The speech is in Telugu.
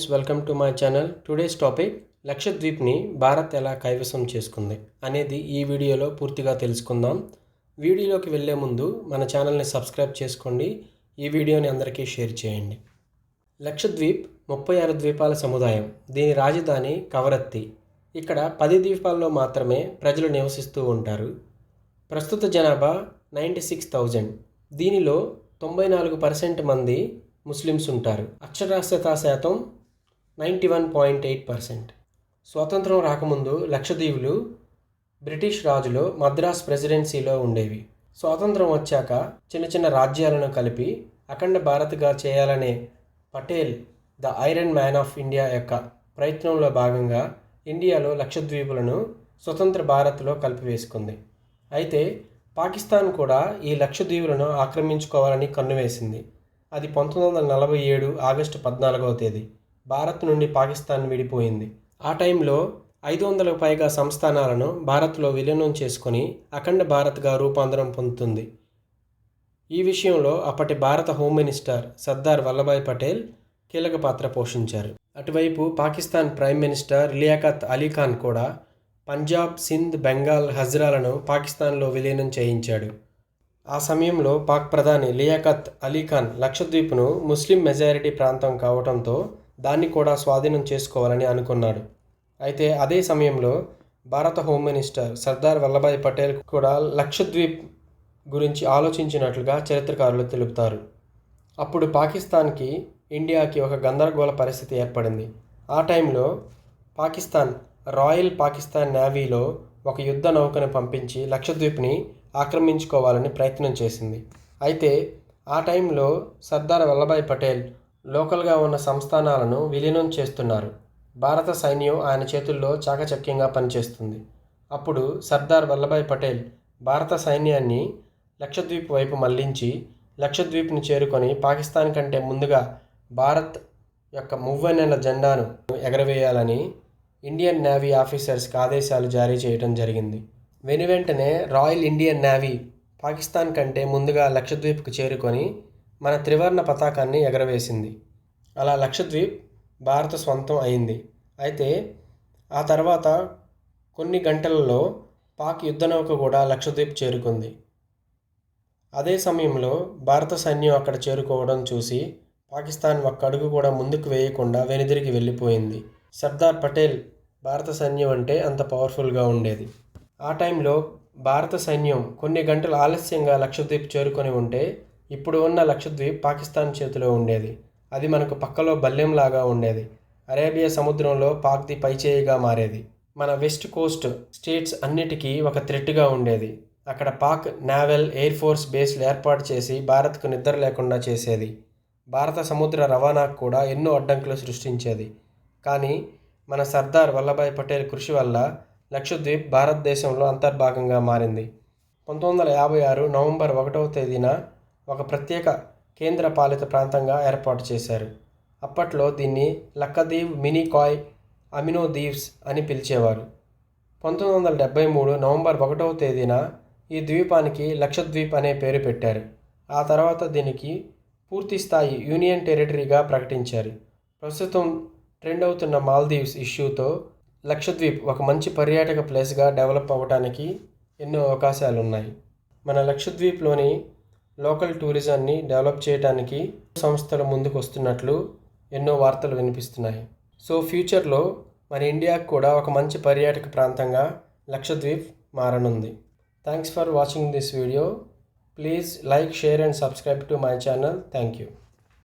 Friends welcome to my channel. Today's topic లక్షద్వీప్ని Bharat ఎలా కైవసం చేసుకుంది అనేది ఈ వీడియోలో పూర్తిగా తెలుసుకుందాం. వీడియోలోకి వెళ్ళే ముందు మన ఛానల్ని సబ్స్క్రైబ్ చేసుకోండి. ఈ వీడియోని అందరికీ షేర్ చేయండి. లక్షద్వీప్ ముప్పై ఆరు ద్వీపాల సముదాయం దీని రాజధాని కవరత్తి. ఇక్కడ పది ద్వీపాల్లో మాత్రమే ప్రజలు నివసిస్తూ ఉంటారు. ప్రస్తుత జనాభా నైంటీ సిక్స్ థౌజండ్. దీనిలో తొంభై నాలుగు పర్సెంట్ మంది ముస్లిమ్స్ ఉంటారు. అక్షరాస్యత శాతం ninety one point eight percent. స్వాతంత్రం రాకముందు లక్షద్వీపులు బ్రిటిష్ రాజులో మద్రాస్ ప్రెసిడెన్సీలో ఉండేవి. స్వాతంత్రం వచ్చాక చిన్న చిన్న రాజ్యాలను కలిపి అఖండ భారత్గా చేయాలనే Patel the iron man of India యొక్క ప్రయత్నంలో భాగంగా ఇండియాలో లక్షద్వీపులను స్వతంత్ర భారత్లో కలిపివేసుకుంది. అయితే పాకిస్తాన్ కూడా ఈ లక్షద్వీపులను ఆక్రమించుకోవాలని కన్నువేసింది. అది పంతొమ్మిది వందల నలభై ఏడు ఆగస్టు పద్నాలుగవ తేదీ. భారత్ నుండి పాకిస్తాన్ విడిపోయింది. ఆ టైంలో ఐదు వందలకు పైగా సంస్థానాలను భారత్లో విలీనం చేసుకుని అఖండ భారత్గా రూపాంతరం పొందుతుంది. ఈ విషయంలో అప్పటి భారత హోమ్ మినిస్టర్ సర్దార్ వల్లభాయ్ పటేల్ కీలక పాత్ర పోషించారు. అటువైపు పాకిస్తాన్ ప్రైమ్ మినిస్టర్ లియాఖత్ అలీ ఖాన్ కూడా పంజాబ్ సింధ్ బెంగాల్ హజ్రాలను పాకిస్తాన్లో విలీనం చేయించాడు. ఆ సమయంలో పాక్ ప్రధాని లియాఖత్ అలీ ఖాన్ లక్షద్వీప్ను ముస్లిం మెజారిటీ ప్రాంతం కావడంతో దాన్ని కూడా స్వాధీనం చేసుకోవాలని అనుకున్నాడు. అయితే అదే సమయంలో భారత హోమ్ మినిస్టర్ సర్దార్ వల్లభాయ్ పటేల్ కూడా లక్షద్వీప్ గురించి ఆలోచించినట్లుగా చరిత్రకారులు తెలుపుతారు. అప్పుడు పాకిస్తాన్కి ఇండియాకి ఒక గందరగోళ పరిస్థితి ఏర్పడింది. ఆ టైంలో పాకిస్తాన్ రాయల్ పాకిస్తాన్ నేవీలో ఒక యుద్ధ నౌకను పంపించి లక్షద్వీప్ని ఆక్రమించుకోవాలని ప్రయత్నం చేసింది. అయితే ఆ టైంలో సర్దార్ వల్లభాయ్ పటేల్ లోకల్గా ఉన్న సంస్థానాలను విలీనం చేస్తున్నారు. భారత సైన్యం ఆయన చేతుల్లో చాకచక్యంగా పనిచేస్తుంది. అప్పుడు సర్దార్ వల్లభాయ్ పటేల్ భారత సైన్యాన్ని లక్షద్వీప్ వైపు మళ్ళించి లక్షద్వీప్ని చేరుకొని పాకిస్తాన్ కంటే ముందుగా భారత్ యొక్క మువ్వెన్నెల జెండాను ఎగరవేయాలని ఇండియన్ నేవీ ఆఫీసర్స్కి ఆదేశాలు జారీ చేయడం జరిగింది. వెను వెంటనే రాయల్ ఇండియన్ నేవీ పాకిస్తాన్ కంటే ముందుగా లక్షద్వీప్కు చేరుకొని మన త్రివర్ణ పతాకాన్ని ఎగరవేసింది. అలా లక్షద్వీప్ భారత స్వంతం అయింది. అయితే ఆ తర్వాత కొన్ని గంటలలో పాక్ యుద్ధనౌక కూడా లక్షద్వీప్ చేరుకుంది. అదే సమయంలో భారత సైన్యం అక్కడ చేరుకోవడం చూసి పాకిస్తాన్ ఒక్క అడుగు కూడా ముందుకు వేయకుండా వెనుదిరిగి వెళ్ళిపోయింది. సర్దార్ పటేల్ భారత సైన్యం అంటే అంత పవర్ఫుల్గా ఉండేది. ఆ టైంలో భారత సైన్యం కొన్ని గంటలు ఆలస్యంగా లక్షద్వీప్ చేరుకొని ఉంటే ఇప్పుడు ఉన్న లక్షద్వీప్ పాకిస్తాన్ చేతిలో ఉండేది. అది మనకు పక్కలో బల్లెంలాగా ఉండేది. అరేబియా సముద్రంలో పాక్ది పైచేయిగా మారేది. మన వెస్ట్ కోస్ట్ స్టేట్స్ అన్నిటికీ ఒక థ్రెట్గా ఉండేది. అక్కడ పాక్ నావెల్ ఎయిర్ ఫోర్స్ బేస్లు ఏర్పాటు చేసి భారత్కు నిద్ర లేకుండా చేసేది. భారత సముద్ర రవాణాకు కూడా ఎన్నో అడ్డంకులు సృష్టించేది. కానీ మన సర్దార్ వల్లభాయ్ పటేల్ కృషి వల్ల లక్షద్వీప్ భారతదేశంలో అంతర్భాగంగా మారింది. పంతొమ్మిది వందల యాభై ఆరు నవంబర్ ఒకటవ తేదీన ఒక ప్రత్యేక కేంద్ర పాలిత ప్రాంతంగా ఏర్పాటు చేశారు. అప్పట్లో దీన్ని లక్కదీవ్ మినీకాయ్ అమినో దీవ్స్ అని పిలిచేవారు. పంతొమ్మిది వందల డెబ్బై మూడు నవంబర్ ఒకటవ తేదీన ఈ ద్వీపానికి లక్షద్వీప్ అనే పేరు పెట్టారు. ఆ తర్వాత దీనికి పూర్తి స్థాయి యూనియన్ టెరిటరీగా ప్రకటించారు. ప్రస్తుతం ట్రెండ్ అవుతున్న మాల్దీవ్స్ ఇష్యూతో లక్షద్వీప్ ఒక మంచి పర్యాటక ప్లేస్గా డెవలప్ అవ్వడానికి ఎన్నో అవకాశాలు ఉన్నాయి మన లక్షద్వీప్లోని లోకల్ టూరిజాన్ని డెవలప్ చేయడానికి సంస్థలు ముందుకు వస్తున్నట్లు ఎన్నో వార్తలు వినిపిస్తున్నాయి. సో ఫ్యూచర్లో మన ఇండియాకు కూడా ఒక మంచి పర్యాటక ప్రాంతంగా Lakshadweep మారనుంది. Thanks for watching this video. Please like share and subscribe to my channel. Thank you